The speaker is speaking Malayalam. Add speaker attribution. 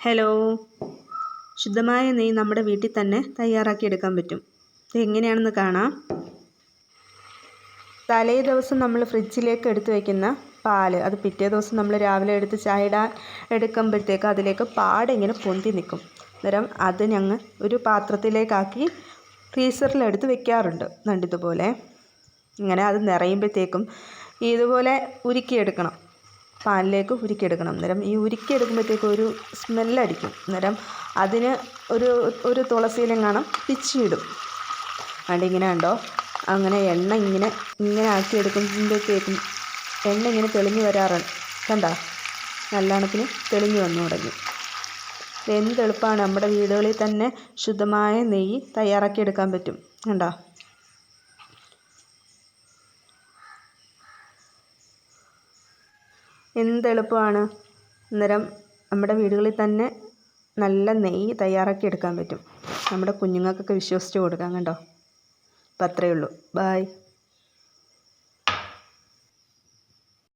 Speaker 1: ഹലോ. ശുദ്ധമായ നെയ്യ് നമ്മുടെ വീട്ടിൽ തന്നെ തയ്യാറാക്കി എടുക്കാൻ പറ്റും. ഇത് എങ്ങനെയാണെന്ന് കാണാം. തലേ ദിവസം നമ്മൾ ഫ്രിഡ്ജിലേക്ക് എടുത്തു വയ്ക്കുന്ന പാൽ അത് പിറ്റേ ദിവസം നമ്മൾ രാവിലെ എടുത്ത് ചായ ഇടാൻ എടുക്കുമ്പോഴത്തേക്ക് അതിലേക്ക് പാടിങ്ങനെ പൊന്തി നിൽക്കും. അന്നേരം അത് ഞങ്ങൾ ഒരു പാത്രത്തിലേക്കാക്കി ഫ്രീസറിലെടുത്ത് വെക്കാറുണ്ട്. നണ്ടിതുപോലെ ഇങ്ങനെ അത് നിറയുമ്പോഴത്തേക്കും ഇതുപോലെ ഉരുക്കിയെടുക്കണം. പാനിലേക്ക് ഉരുക്കിയെടുക്കണം. അന്നേരം ഈ ഉരുക്കിയെടുക്കുമ്പോഴത്തേക്കും ഒരു സ്മെല്ലടിക്കും. അന്നേരം അതിന് ഒരു ഒരു തുളസിയിലും കാണാം. പിച്ചിയിടും. അതുകൊണ്ട് ഇങ്ങനെ ഉണ്ടോ അങ്ങനെ എണ്ണ ഇങ്ങനെ ഇങ്ങനെ ആക്കി എടുക്കുമ്പോഴത്തേക്കും എണ്ണ ഇങ്ങനെ തെളിഞ്ഞു വരാറുണ്ട് കണ്ടോ? നല്ല തെളിഞ്ഞു വന്നു തുടങ്ങി. എന്ത് എളുപ്പമാണ് നമ്മുടെ വീടുകളിൽ തന്നെ ശുദ്ധമായ നെയ്യ് തയ്യാറാക്കി എടുക്കാൻ പറ്റും. കണ്ടോ? എന്ത് എളുപ്പമാണ്? അന്നേരം നമ്മുടെ വീടുകളിൽ തന്നെ നല്ല നെയ്യ് തയ്യാറാക്കി എടുക്കാൻ പറ്റും. നമ്മുടെ കുഞ്ഞുങ്ങൾക്കൊക്കെ വിശ്വസിച്ച് കൊടുക്കാം കണ്ടോ? അപ്പം അത്രയേ ഉള്ളൂ. ബായ്